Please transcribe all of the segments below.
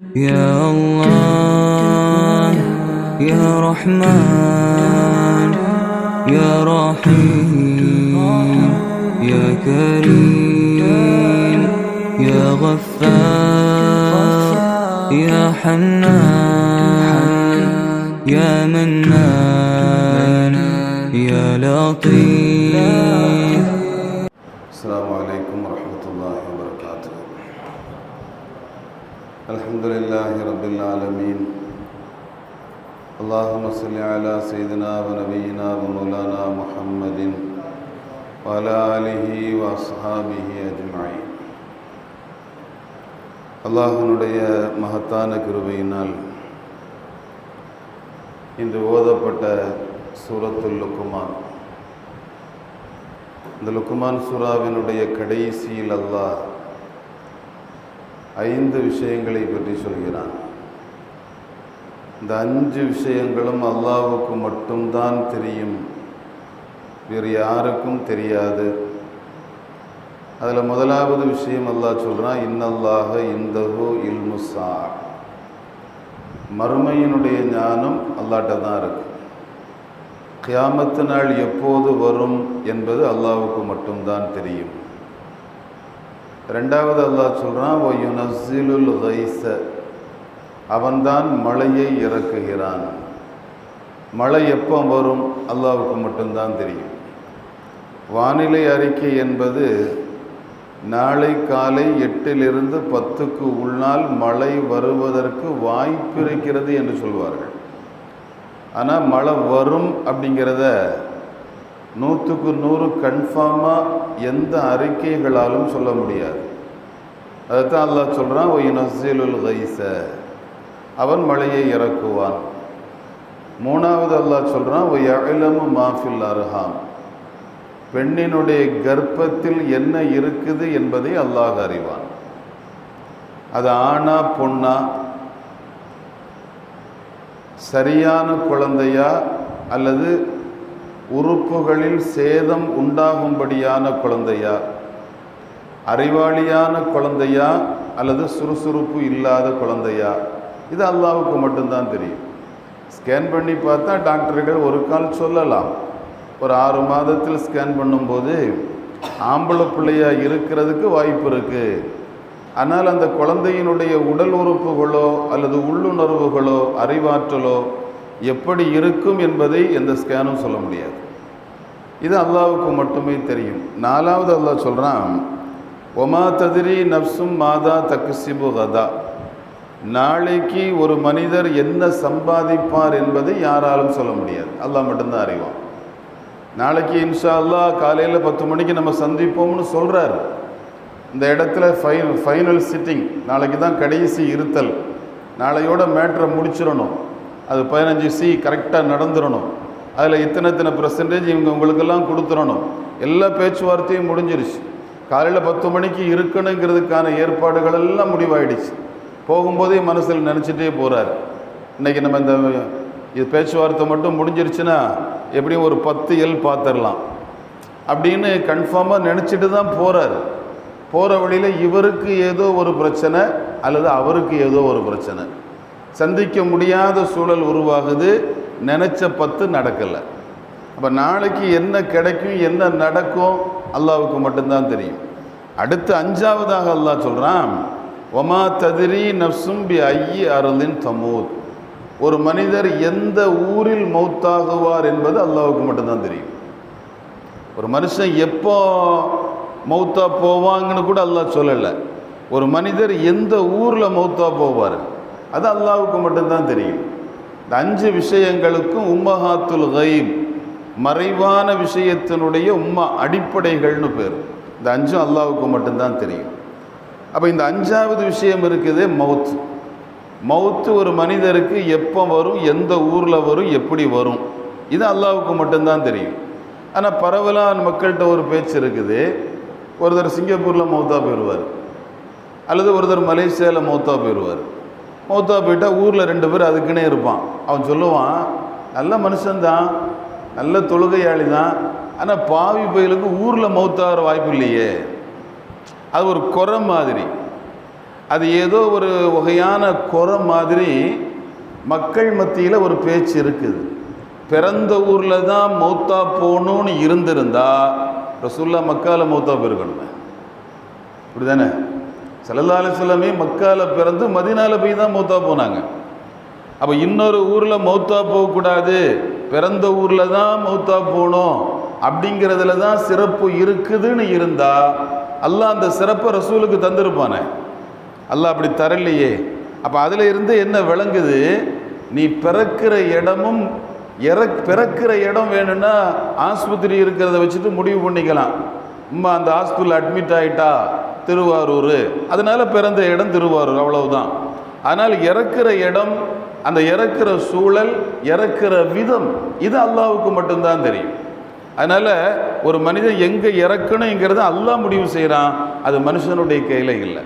يا الله يا رحمن يا رحيم يا كريم يا غفار يا حنان يا منان يا لطيف. السلام عليكم. الحمد لله رب العالمين اللهم صل على سيدنا ونبينا ومولانا محمد وعلى آله وأصحابه أجمعين அல்லாஹனுடைய மகத்தான கிருபையினால் இன்று ஓதப்பட்ட சூரத்துல் லுக்குமான் இந்த லுக்குமான் சூராவினுடைய கடைசியில் அல்லாஹ் ஐந்து விஷயங்களை பற்றி சொல்கிறான். இந்த அஞ்சு விஷயங்களும் அல்லாவுக்கு மட்டும்தான் தெரியும். வேறு யாருக்கும் தெரியாது. அதில் முதலாவது விஷயம் அல்லாஹ் சொல்கிறான் இன்னல்லாக இந்தஹு இல்முசா மறுமையினுடைய ஞானம் அல்லாட்ட தான் இருக்கு. கியாமத்து நாள் எப்போது வரும் என்பது அல்லாவுக்கு மட்டும்தான் தெரியும். ரெண்டாவது அல்லாஹ் சொல்கிறான் ஓ யுனசிலுல் கைச அவன்தான் மழையை இறக்குகிறான். மழை எப்போ வரும் அல்லாவுக்கு மட்டும்தான் தெரியும். வானிலை அறிக்கை என்பது நாளை காலை எட்டிலிருந்து பத்துக்கு உள்நாள் மழை வருவதற்கு வாய்ப்பு இருக்கிறது என்று சொல்வார்கள். ஆனால் மழை வரும் அப்படிங்கிறத நூற்றுக்கு நூறு கன்ஃபார்மாக எந்த அறிக்கைகளாலும் சொல்ல முடியாது. அதைத்தான் அல்லாஹ் சொல்கிறான் ஒய் நசீலுல் கைச அவன் மழையை இறக்குவான். மூணாவது அல்லாஹ் சொல்கிறான் ஒய் அகிலமு மாஃபில் அர்ஹாம். பெண்ணினுடைய கர்ப்பத்தில் என்ன இருக்குது என்பதை அல்லாஹ் அறிவான். அது ஆணா பொண்ணா சரியான குழந்தையா அல்லது உறுப்புகளில் சேதம் உண்டாகும்படியான குழந்தையா? அறிவாளியான குழந்தையா அல்லது சுறுசுறுப்பு இல்லாத குழந்தையா? இது அல்லாவுக்கு மட்டும்தான் தெரியும். ஸ்கேன் பண்ணி பார்த்தா டாக்டர்கள் ஒரு கால் சொல்லலாம். ஒரு ஆறு மாதத்தில் ஸ்கேன் பண்ணும்போது ஆம்பளை பிள்ளையாக இருக்கிறதுக்கு வாய்ப்பு இருக்குது ஆனால் அந்த குழந்தையினுடைய உடல் உறுப்புகளோ அல்லது உள்ளுணர்வுகளோ அறிவாற்றலோ எப்படி இருக்கும் என்பதை எந்த ஸ்கேனும் சொல்ல முடியாது. இது அல்லாவுக்கு மட்டுமே தெரியும். நாலாவது அல்லாஹ் சொல்கிறான் ஒமா ததிரி நப்சும் மாதா தக்குசிபு கதா நாளைக்கு ஒரு மனிதர் என்ன சம்பாதிப்பார் என்பதை யாராலும் சொல்ல முடியாது. அல்லாஹ் மட்டும்தான் அறிவான். நாளைக்கு இன்ஷா அல்லாஹ் காலையில் பத்து மணிக்கு நம்ம சந்திப்போம்னு சொல்கிறார் இந்த இடத்துல ஃபைன் ஃபைனல் சிட்டிங் நாளைக்கு தான் கடைசி இருத்தல். நாளையோட மேட்ரை முடிச்சிடணும். அது பதினஞ்சு சி கரெக்டாக நடந்துடணும் அதில் இத்தனை இத்தனை பர்சன்டேஜ் இவங்க உங்களுக்கெல்லாம் கொடுத்துடணும் எல்லா பேச்சுவார்த்தையும் முடிஞ்சிருச்சு. காலையில் பத்து மணிக்கு இருக்கணுங்கிறதுக்கான ஏற்பாடுகள் எல்லாம் முடிவாயிடுச்சு. போகும்போதே மனசில் நினச்சிட்டே போகிறார் இன்றைக்கி நம்ம இந்த இது பேச்சுவார்த்தை மட்டும் முடிஞ்சிருச்சுன்னா எப்படியும் ஒரு பத்து எல் பார்த்துடலாம் அப்படின்னு கன்ஃபார்மாக நினச்சிட்டு தான் போகிறார் போகிற வழியில் இவருக்கு ஏதோ ஒரு பிரச்சனை அல்லது அவருக்கு ஏதோ ஒரு பிரச்சனை. சந்திக்க முடியாத சூழல் உருவாகுது. நினச்ச பத்து நடக்கலை. அப்போ நாளைக்கு என்ன கிடைக்கும் என்ன நடக்கும் அல்லாவுக்கு மட்டும்தான் தெரியும். அடுத்து அஞ்சாவதாக அல்லாஹ் சொல்கிறான் ஒமா ததிரி நப்சும் பி ஐயி அருளின் தமூத். ஒரு மனிதர் எந்த ஊரில் மௌத்தாகுவார் என்பது அல்லாவுக்கு மட்டும்தான் தெரியும். ஒரு மனுஷன் எப்போ மௌத்தா போவாங்கன்னு கூட அல்லாஹ் சொல்லலை. ஒரு மனிதர் எந்த ஊரில் மௌத்தா போவார்? அது அல்லாவுக்கு மட்டும்தான் தெரியும். இந்த அஞ்சு விஷயங்களுக்கும் உம்மஹாத்துல் கைப் மறைவான விஷயத்தினுடைய உம்மா அடிப்படைகள்னு பேர். இந்த அஞ்சும் அல்லாவுக்கு மட்டும்தான் தெரியும். அப்போ இந்த அஞ்சாவது விஷயம் இருக்குது மவுத் மவுத்து ஒரு மனிதருக்கு எப்போ வரும் எந்த ஊரில் வரும் எப்படி வரும் இது அல்லாவுக்கு மட்டும்தான் தெரியும். ஆனால் பரவலான மக்கள்கிட்ட ஒரு பேச்சு இருக்குது. ஒருத்தர் சிங்கப்பூரில் மௌத்தா போயிடுவார் அல்லது ஒருத்தர் மலேசியாவில் மௌத்தா போயிடுவார் மௌத்தா போயிட்டால் ஊரில் ரெண்டு பேர் அதுக்குன்னே இருப்பான். அவன் சொல்லுவான் நல்ல மனுஷன்தான் நல்ல தொழுகையாளி தான் ஆனால் பாவி பயிலுக்கு ஊரில் மௌத்தாகிற வாய்ப்பு இல்லையே. அது ஒரு குறை மாதிரி. அது ஏதோ ஒரு வகையான குறை மாதிரி மக்கள் மத்தியில் ஒரு பேச்சு இருக்குது. பிறந்த ஊரில் தான் மௌத்தா போகணும்னு இருந்திருந்தா ரசுல்லா மக்கால மௌத்தா போயிருக்கணுமே. இப்படிதானே? சல்லல்லா அலிஸ்லாமே மக்கால பிறந்து மதினால போய் தான் மௌத்தா போனாங்க. அப்போ இன்னொரு ஊரில் மௌத்தா போகக்கூடாது பிறந்த ஊரில் தான் மௌத்தா போகணும் அப்படிங்கிறதுல தான் சிறப்பு இருக்குதுன்னு இருந்தால் அல்லாஹ் அந்த சிறப்பை ரசூலுக்கு தந்திருப்பானே. அல்லாஹ் அப்படி தரலையே. அப்போ அதில் இருந்து என்ன விளங்குது? நீ பிறக்கிற இடமும் இறக் பிறக்கிற இடம் வேணும்னா ஆஸ்பத்திரி இருக்கிறத வச்சுட்டு முடிவு பண்ணிக்கலாம். அம்மா அந்த ஹாஸ்பிட்டலில் அட்மிட் ஆகிட்டா திருவாரூர். அதனால பிறந்த இடம் திருவாரூர் அவ்வளவுதான். ஆனால் இறக்குற இடம் அந்த இறக்குற சூழல் இறக்குற விதம் இது அல்லாவுக்கு மட்டும்தான் தெரியும். அதனால் ஒரு மனிதன் எங்கே இறக்கணுங்கிறத அல்லாஹ் முடிவு செய்கிறான் அது மனுஷனுடைய கையில் இல்லை.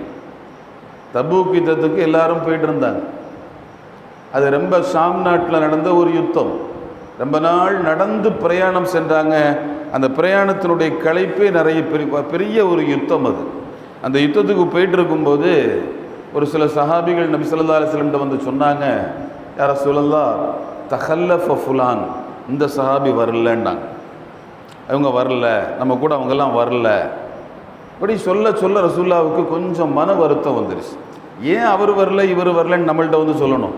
தபூக் யுத்தத்துக்கு எல்லாரும் போயிட்டு இருந்தாங்க. அது ரொம்ப ஷாம் நாட்டில் நடந்த ஒரு யுத்தம். ரொம்ப நாள் நடந்து பிரயாணம் சென்றாங்க. அந்த பிரயாணத்தினுடைய களைப்பே நிறைய பெரிய பெரிய ஒரு யுத்தம் அது. அந்த யுத்தத்துக்கு போயிட்டு இருக்கும்போது ஒரு சில சஹாபிகள் நபி சொல்லா அலிஸ்லம்கிட்ட வந்து சொன்னாங்க யார சொல்லலா தஹல்ல ஃபுலான் இந்த சஹாபி வரலன்னாங்க அவங்க வரல நம்ம கூட அவங்கெல்லாம் வரல. இப்படி சொல்ல சொல்ல ரசூல்லாவுக்கு கொஞ்சம் மன வருத்தம் வந்துருச்சு. ஏன் அவர் வரல இவர் வரலன்னு நம்மள்கிட்ட வந்து சொல்லணும்.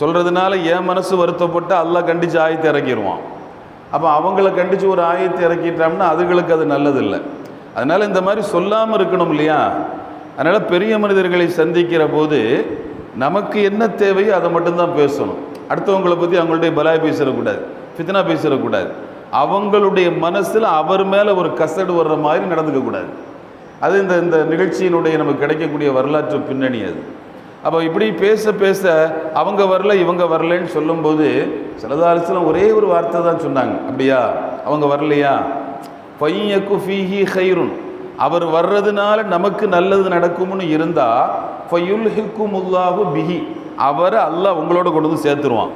சொல்கிறதுனால என் மனசு வருத்தப்பட்டு அல்லா கண்டித்து ஆயத்தை இறக்கிடுவான் அப்போ அவங்கள கண்டித்து ஒரு ஆயத்தை இறக்கிட்டோம்னா அதுகளுக்கு அது நல்லதில்லை. அதனால் இந்த மாதிரி சொல்லாமல் இருக்கணும் இல்லையா? அதனால் பெரிய மனிதர்களை சந்திக்கிற போது நமக்கு என்ன தேவையோ அதை மட்டும்தான் பேசணும். அடுத்தவங்களை பற்றி அவங்கள்ட்ட பலாய் பேசிடக்கூடாது ஃபித்னா பேசிடக்கூடாது. அவங்களுடைய மனசில் அவர் மேலே ஒரு கசடு வர்ற மாதிரி நடந்துக்கக்கூடாது. அது இந்த இந்த நிகழ்ச்சியினுடைய நமக்கு கிடைக்கக்கூடிய வரலாற்று பின்னணி அது. அப்போ இப்படி பேச பேச அவங்க வரல இவங்க வரலன்னு சொல்லும்போது சிலதாரிசலம் ஒரே ஒரு வார்த்தை தான் சொன்னாங்க. அப்படியா? அவங்க வரலையா? ஃபையக்கு ஃபீஹி ஹைருன் அவர் வர்றதுனால நமக்கு நல்லது நடக்கும்னு இருந்தால் ஃபையுல் ஹிக்குமுல்லாஹு பிஹி. அவரை அல்லாஹ் உங்களோட கொண்டு வந்து சேர்த்துருவான்.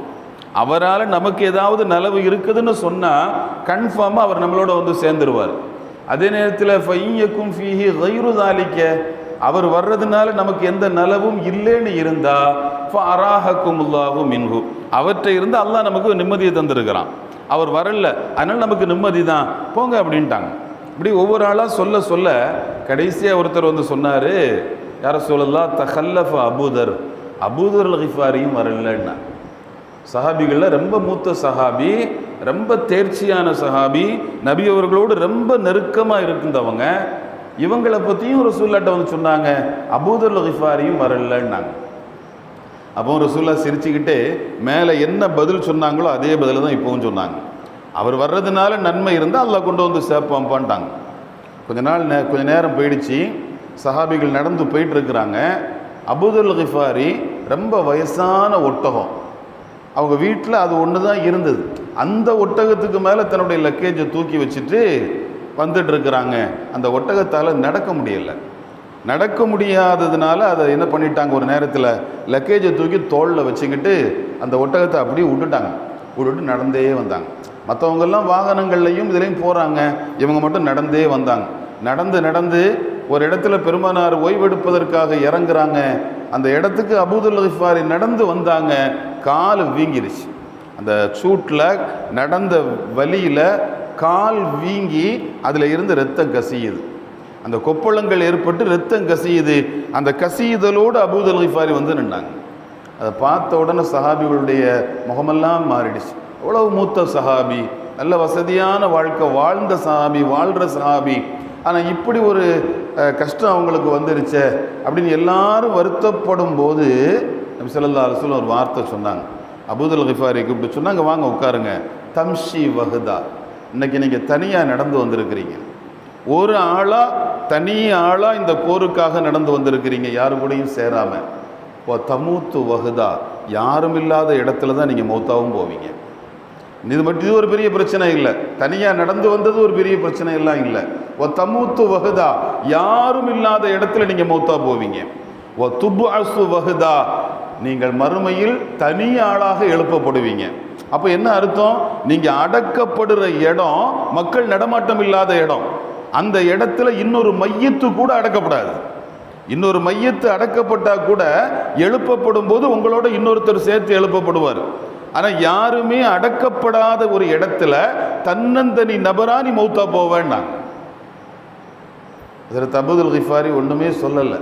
அவரால் நமக்கு ஏதாவது நலவு இருக்குதுன்னு சொன்னால் கன்ஃபார்மாக அவர் நம்மளோட வந்து சேர்ந்துருவார். அதே நேரத்தில் ஃபையக்கும் ஃபீஹி ஹைரு தாலிக்க அவர் வர்றதுனால நமக்கு எந்த நலவும் இல்லைன்னு இருந்தா அராஹக்குமுல்லாஹு மின்ஹு. அவற்றை இருந்து அல்லாஹ் நமக்கு நிம்மதியை தந்திருக்கிறான். அவர் வரல. அதனால் நமக்கு நிம்மதி தான் போங்க அப்படின்ட்டாங்க. இப்படி ஒவ்வொரு ஆளாக சொல்ல சொல்ல கடைசியாக ஒருத்தர் வந்து சொன்னார் யாரை சொல்லலாம் தஹல்லஃப அபூதர் அபூதர் கிஃபாரியும் வரலன்னா. சஹாபிகளில் ரொம்ப மூத்த சஹாபி ரொம்ப தேர்ச்சியான சஹாபி நபி அவர்களோடு ரொம்ப நெருக்கமாக இருந்தவங்க. இவங்களை பற்றியும் ஒரு சூழ்நாட்டை வந்து சொன்னாங்க அபூதர் கிஃபாரியும் வரலன்னாங்க. அப்போ ரசூல்லா சிரிச்சுக்கிட்டே மேலே என்ன பதில் சொன்னாங்களோ அதே பதில் தான் இப்போவும் சொன்னாங்க. அவர் வர்றதுனால நன்மை இருந்தால் அல்லா கொண்டு வந்து சேர்ப்பாம்பான்ட்டாங்க. கொஞ்ச நாள் நே கொஞ்ச நேரம் போயிடுச்சு. சஹாபிகள் நடந்து போயிட்டு அபுதுல் ஹிஃபாரி ரொம்ப வயசான ஒட்டகம். அவங்க வீட்டில் அது ஒன்று தான் இருந்தது. அந்த ஒட்டகத்துக்கு மேலே தன்னுடைய லக்கேஜை தூக்கி வச்சுட்டு வந்துட்டு இருக்கிறாங்க அந்த ஒட்டகத்தால் நடக்க முடியலை. நடக்க முடியாததுனால அதை என்ன பண்ணிட்டாங்க? ஒரு நேரத்தில் லக்கேஜை தூக்கி தோளில் வச்சுக்கிட்டு அந்த ஒட்டகத்தை அப்படியே விட்டுட்டாங்க. விட்டுட்டு நடந்தே வந்தாங்க. மற்றவங்கெல்லாம் வாகனங்கள்லையும் இதுலேயும் போகிறாங்க இவங்க மட்டும் நடந்தே வந்தாங்க. நடந்து நடந்து ஒரு இடத்துல பெருமானார் ஓய்வெடுப்பதற்காக இறங்குறாங்க. அந்த இடத்துக்கு அபூதுல் ஹிஃபாரி நடந்து வந்தாங்க. கால் வீங்கிருச்சு. அந்த சூட்டில் நடந்த வழியில் கால் வீங்கி அதில் இருந்து ரத்தம் கசியுது. அந்த கொப்பளங்கள் ஏற்பட்டு ரத்தம் கசியுது. அந்த கசியுதலோடு அபூதல் ஹிஃபாரி வந்து நின்னாங்க. அதை பார்த்த உடனே சஹாபிகளுடைய முகமெல்லாம் மாறிடுச்சு. அவ்வளவு மூத்த சஹாபி நல்ல வசதியான வாழ்க்கை வாழ்ந்த சஹாபி வாழ்கிற சஹாபி. ஆனால் இப்படி ஒரு கஷ்டம் அவங்களுக்கு வந்துருச்சே அப்படின்னு எல்லாரும் வருத்தப்படும் போது நபி அரசுல ஒரு வார்த்தை சொன்னாங்க. அபுதல் ஹிஃபாரி கூப்பிட்டு சொன்னாங்க வாங்க உட்காருங்க. தம்ஷி வகுதா இன்னைக்கு நீங்கள் தனியாக நடந்து வந்திருக்கிறீங்க. ஒரு ஆளாக தனி ஆளாக இந்த போருக்காக நடந்து வந்திருக்கிறீங்க யாரு கூடயும் சேராமல் ஓ தமூத்து வகுதா. யாரும் இல்லாத இடத்துல தான் நீங்கள் மௌத்தாவும் போவீங்க. இது மட்டும் இது ஒரு பெரிய பிரச்சனை இல்லை. தனியாக நடந்து வந்தது ஒரு பெரிய பிரச்சனை எல்லாம் இல்லை. ஓ தமூத்து வகுதா. யாரும் இல்லாத இடத்துல நீங்கள் மௌத்தா போவீங்க. ஓ துபு அசு வகுதா. நீங்கள் மறுமையில் தனி ஆளாக எழுப்பப்படுவீங்க. அப்போ என்ன அர்த்தம்? நீங்கள் அடக்கப்படுற இடம் மக்கள் நடமாட்டம் இல்லாத இடம். அந்த இடத்துல இன்னொரு மையத்து கூட அடக்கப்படாது. இன்னொரு மையத்து அடக்கப்பட்டால் கூட எழுப்பப்படும் போது உங்களோட இன்னொருத்தர் சேர்த்து எழுப்பப்படுவார். ஆனால் யாருமே அடக்கப்படாத ஒரு இடத்துல தன்னந்தனி நபரா நீ மௌத்தா போவேன்னாங்க அதில் தபுதுல் கிஃபாரி ஒன்றுமே சொல்லலை.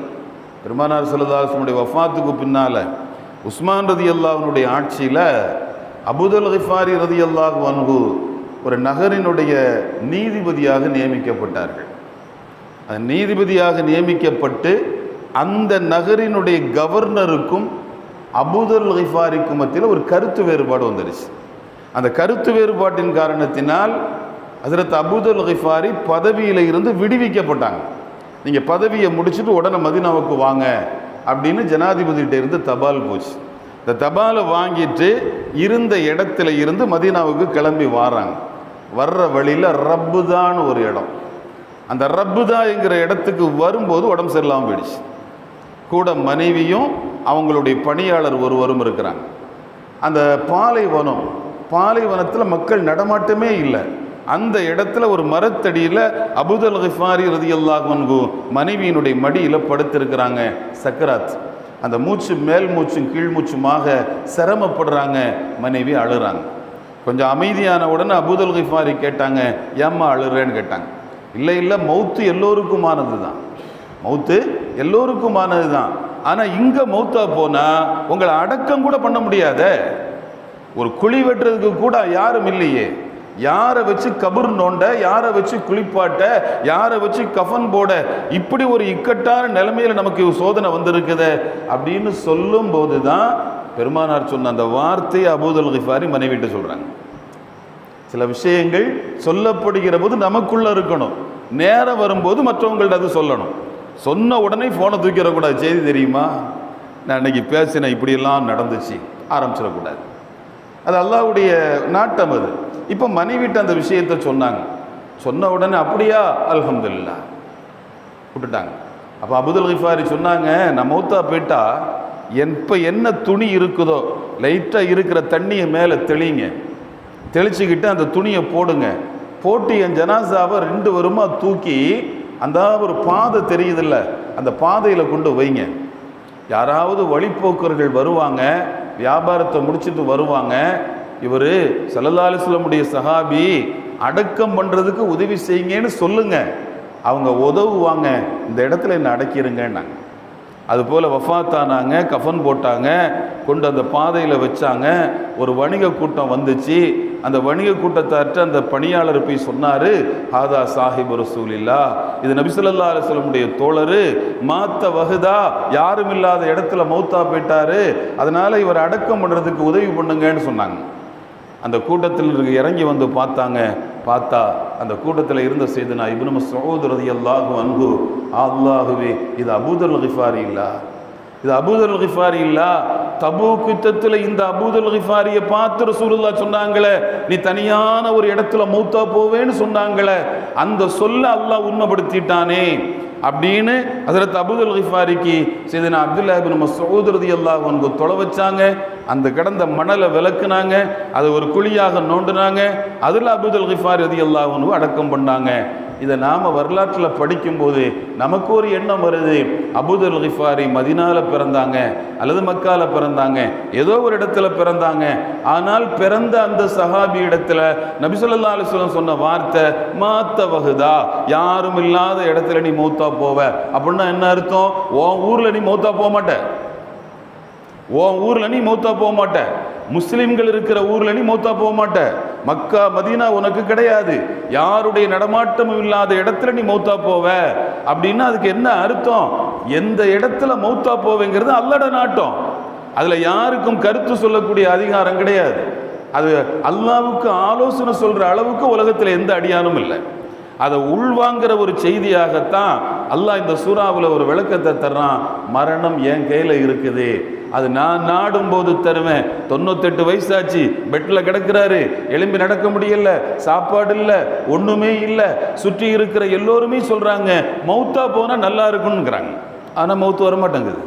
பெருமானார் சொல்லதாசனுடைய வஃபாத்துக்கு பின்னால் உஸ்மான் ரதி அல்லாஹனுடைய ஆட்சியில் அபுதுல் கிஃபாரி ரதி அல்லாஹ் வன்கு ஒரு நகரினுடைய நீதிபதியாக நியமிக்கப்பட்டார்கள். அந்த நீதிபதியாக நியமிக்கப்பட்டு அந்த நகரினுடைய கவர்னருக்கும் அபுதல் ஹிஃபாரிக்கும் மத்தியில் ஒரு கருத்து வேறுபாடு வந்துருச்சு அந்த கருத்து வேறுபாட்டின் காரணத்தினால் ஹசரத் அபுதல் ஹிஃபாரி பதவியில் இருந்து விடுவிக்கப்பட்டாங்க. நீங்கள் பதவியை முடிச்சுட்டு உடனே மதினாவுக்கு வாங்க அப்படின்னு ஜனாதிபதிகிட்ட இருந்து தபால் போச்சு. இந்த தபாலை வாங்கிட்டு இருந்த இடத்துல இருந்து மதீனாவுக்கு கிளம்பி வாராங்க. வர்ற வழியில் ரப்புதான் ஒரு இடம். அந்த ரப்புதாங்கிற இடத்துக்கு வரும்போது உடம்பு சரியில்லாமல் போயிடுச்சு. கூட மனைவியும் அவங்களுடைய பணியாளர் ஒருவரும் இருக்கிறாங்க. அந்த பாலைவனம் பாலைவனத்தில் மக்கள் நடமாட்டமே இல்லை. அந்த இடத்துல ஒரு மரத்தடியில் அபுதல் ஹிஃபாரி ரதியல்லாஹு மனைவியினுடைய மடியில் படுத்திருக்கிறாங்க சக்கராத். அந்த மூச்சு மேல் மூச்சும் கீழ் மூச்சுமாக சிரமப்படுறாங்க மனைவி அழுறாங்க. கொஞ்சம் அமைதியான உடனே அபுதல் கிஃபாரி கேட்டாங்க ஏம்மா அழுறேன்னு கேட்டாங்க. இல்லை இல்லை மௌத்து எல்லோருக்குமானது தான் மௌத்து எல்லோருக்குமானது தான் ஆனால் இங்கே மௌத்தா போனால் உங்களை அடக்கம் கூட பண்ண முடியாத. ஒரு குழி வெட்டுறதுக்கு கூட யாரும் இல்லையே. யாரை வச்சு கபர் நோண்ட யாரை வச்சு குளிப்பாட்ட யாரை வச்சு கஃன் போட இப்படி ஒரு இக்கட்டான நிலைமையில் நமக்கு சோதனை வந்திருக்குதே அப்படின்னு சொல்லும் போது தான் பெருமானார் சொன்ன அந்த வார்த்தையை அபூதல் கிஃபாரி மனைவிட்டு சொல்கிறாங்க சில விஷயங்கள் சொல்லப்படுகிற போது நமக்குள்ள இருக்கணும். நேரம் வரும்போது மற்றவங்கள்ட்ட அது சொல்லணும். சொன்ன உடனே ஃபோனை தூக்கிடக்கூடாது. செய்தி தெரியுமா? நான் இன்றைக்கி பேசினேன் இப்படியெல்லாம் நடந்துச்சு. ஆரம்பிச்சிடக்கூடாது. அது அல்லாவுடைய நாட்டம் அது. இப்போ மனைவிட்டு அந்த விஷயத்தை சொன்னாங்க. சொன்ன உடனே அப்படியா? அல்ஹம்துல்லா விட்டுட்டாங்க அப்போ அபுதுல் கிஃபாரி சொன்னாங்க நான் மௌத்தா போயிட்டா எப்போ என்ன துணி இருக்குதோ லைட்டாக இருக்கிற தண்ணியை மேலே தெளிங்க. தெளிச்சுக்கிட்டு அந்த துணியை போடுங்க. போட்டு என் ஜனாசாவை ரெண்டு வருமா தூக்கி அந்த ஒரு பாதை தெரியுதுல்ல அந்த பாதையில் கொண்டு வைங்க. யாராவது வழிப்போக்கர்கள் வருவாங்க வியாபாரத்தை முடிச்சிட்டு வருவாங்க இவர் சல்லல்லாலிஸ்லமுடைய சஹாபி அடக்கம் பண்ணுறதுக்கு உதவி செய்யுங்கன்னு சொல்லுங்க. அவங்க உதவுவாங்க. இந்த இடத்துல என்னை அடக்கிடுங்கன்னாங்க அதுபோல் வஃபாத்தானாங்க கஃபன் போட்டாங்க கொண்டு அந்த பாதையில் வச்சாங்க. ஒரு வணிக கூட்டம் வந்துச்சு. அந்த வணிக கூட்டத்தார்ட்ட அந்த பணியாளர் போய் சொன்னார் ஹாதா சாஹிப் ரசூலில்லா. இது நபிசுல்லா அலுவலமுடைய தோழர் மாத்த வகுதா யாரும் இல்லாத இடத்துல மௌத்தா போயிட்டாரு. அதனால் இவர் அடக்கம் பண்ணுறதுக்கு உதவி பண்ணுங்கன்னு சொன்னாங்க. அந்த கூட்டத்தில் இருக்க இறங்கி வந்து பார்த்தாங்க. பார்த்தா அந்த கூட்டத்தில் இருந்த செய்தனா இப்னு மஸ்ஊத் ரலியல்லாஹு அன்பு அல்லாஹுவே இது அபூதல் ஹிஃபாரி இல்லா? இது அபூதல் ஹிஃபாரி இல்லா? தபு குத்தத்தில் இந்த அபூதல் ஹிஃபாரியை பார்த்து ரசூலுல்லா சொன்னாங்களே நீ தனியான ஒரு இடத்துல மௌத்தா போவேன்னு சொன்னாங்களே அந்த சொல்ல அல்லாஹ் உண்மைப்படுத்திட்டானே. அப்படின்னு அதில் அபுதல் ஹிஃபாரிக்கு செய்தனா அப்துல்லா நம்ம மசூத் ரலியல்லாஹு தொலை வச்சாங்க. அந்த கிடந்த மணலை விளக்குனாங்க. அதை ஒரு குழியாக நோண்டுனாங்க. அதில் அபுதல் கிஃபார் ரலியல்லாஹு அன்ஹு அடக்கம் பண்ணாங்க. இதை நாம் வரலாற்றில் படிக்கும்போது நமக்கு ஒரு எண்ணம் வருது. அபுதல் கிஃபாரி மதினாவில் பிறந்தாங்க அல்லது மக்கால பிறந்தாங்க ஏதோ ஒரு இடத்துல பிறந்தாங்க. ஆனால் பிறந்த அந்த சஹாபி இடத்துல நபிசுல்லா அலுவலம் சொன்ன வார்த்தை மாத்த வகுதா? யாரும் இல்லாத இடத்துல நீ மூத்தா போவ. அப்படின்னா என்ன அர்த்தம்? உன் ஊரில் நீ மூத்தா போக மாட்ட. உன் ஊரில் நீ மூத்தா போக மாட்ட. முஸ்லிம்கள் இருக்கிற ஊரில் நீ மௌத்தா போக மாட்ட. மக்கா மதீனா உனக்கு கிடையாது. யாருடைய நடமாட்டமும் இல்லாத இடத்துல நீ மௌத்தா போவ. அப்படின்னா அதுக்கு என்ன அர்த்தம்? எந்த இடத்துல மௌத்தா போவேங்கிறது அல்லட நாட்டம். அதில் யாருக்கும் கருத்து சொல்லக்கூடிய அதிகாரம் கிடையாது. அது அல்லாவுக்கு ஆலோசனை சொல்கிற அளவுக்கு உலகத்தில் எந்த அடியானும் இல்லை. அதை உள்வாங்கிற ஒரு செய்தியாகத்தான் அல்லாஹ் இந்த சூறாவில் ஒரு விளக்கத்தை தர்றான். மரணம் என் கையில் இருக்குது. அது நான் நாடும் போது தருவேன். தொண்ணூத்தெட்டு வயசாச்சு. பெட்டில் கிடக்கிறாரு. எலும்பி நடக்க முடியல. சாப்பாடு இல்லை. ஒன்றுமே இல்லை. சுற்றி இருக்கிற எல்லோருமே சொல்கிறாங்க மௌத்தா போனால் நல்லா இருக்கும்னுங்கிறாங்க ஆனால் மௌத்து வர மாட்டேங்குது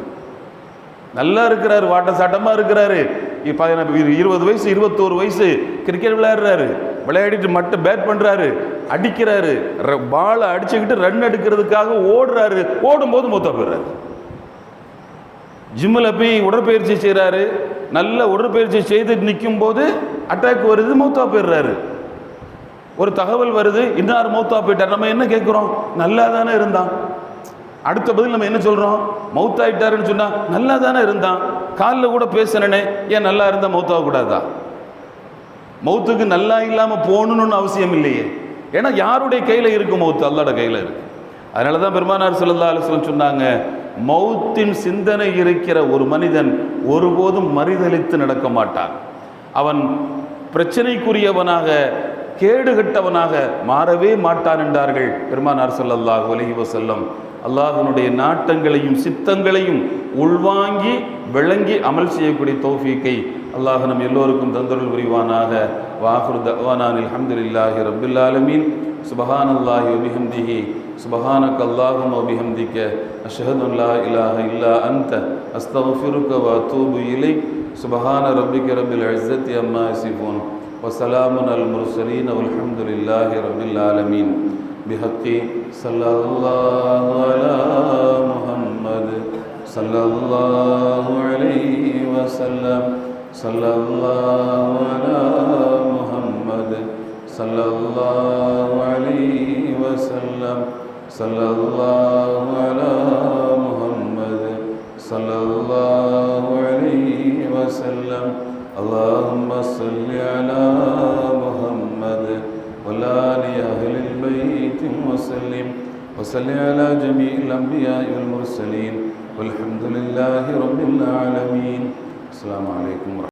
நல்லா இருக்கிறாரு. வாட்ட சாட்டமாக இருக்கிறாரு. இப்போ இருபது வயசு இருபத்தோரு வயசு. கிரிக்கெட் விளையாடுறாரு. விளையாடிட்டு மட்டும் பேட் பண்ணுறாரு அடிக்கிறாரு. பாலை அடிச்சுக்கிட்டு ரன் எடுக்கிறதுக்காக ஓடுறாரு. ஓடும்போது மூத்தா போயிடுறாரு. ஜிம்மில் போய் உடற்பயிற்சி செய்கிறாரு. நல்ல உடற்பயிற்சி செய்து நிற்கும் போது அட்டாக் வருது மௌத்தா போயிடுறாரு. ஒரு தகவல் வருது இன்னார் மௌத்தா போயிட்டார். நம்ம என்ன கேட்குறோம்? நல்லா தானே இருந்தான். அடுத்த பதில் நம்ம என்ன சொல்கிறோம் மௌத்தாயிட்டாருன்னு சொன்னால் நல்லா தானே இருந்தான். காலில் கூட பேசுனனே ஏன் நல்லா இருந்தால் மௌத்தாக கூடாதா? மௌத்துக்கு நல்லா இல்லாமல் போகணுன்னு அவசியம் இல்லையே. ஏன்னா யாருடைய கையில் இருக்கும் மௌத்து அல்லாட கையில் இருக்குது அதனால தான் பெருமானார் ஸல்லல்லாஹு அலைஹி சொன்னாங்க மௌத்தின் சிந்தனை இருக்கிற ஒரு மனிதன் ஒருபோதும் மறிதலித்து நடக்க மாட்டான். அவன் பிரச்சனைக்குரியவனாக கேடுகட்டவனாக மாறவே மாட்டான் என்றார்கள் பெருமானார் ஸல்லல்லாஹு அலைஹி செல்லம் அல்லாஹனுடைய நாட்டங்களையும் சித்தங்களையும் உள்வாங்கி விளங்கி அமல் செய்யக்கூடிய தௌஃபீக்கை அல்லாஹ் நம் எல்லோருக்கும் தந்தருள் புரிவானாக. வாஹுர் தவானான் அல்ஹம்துலில்லாஹி ரபுல்லாலமீன் சுபஹான் அல்லாஹி வபிஹம்திஹி سبحانك اللهم وبحمدك أشهد أن لا إله إلا أنت أستغفرك وأتوب إليك. سبحان ربك رب العزة عما يصفون وسلام على المرسلين والحمد لله رب العالمين. بحق صلى الله على محمد صلى الله عليه وسلم. صلى الله على محمد صلى الله عليه وسلم صلى الله على محمد صلى الله عليه وسلم. اللهم صل على محمد وعلى أهل البيت وسلم. وصل على جميع الأنبياء والمرسلين. والحمد لله رب العالمين. السلام عليكم ورحمة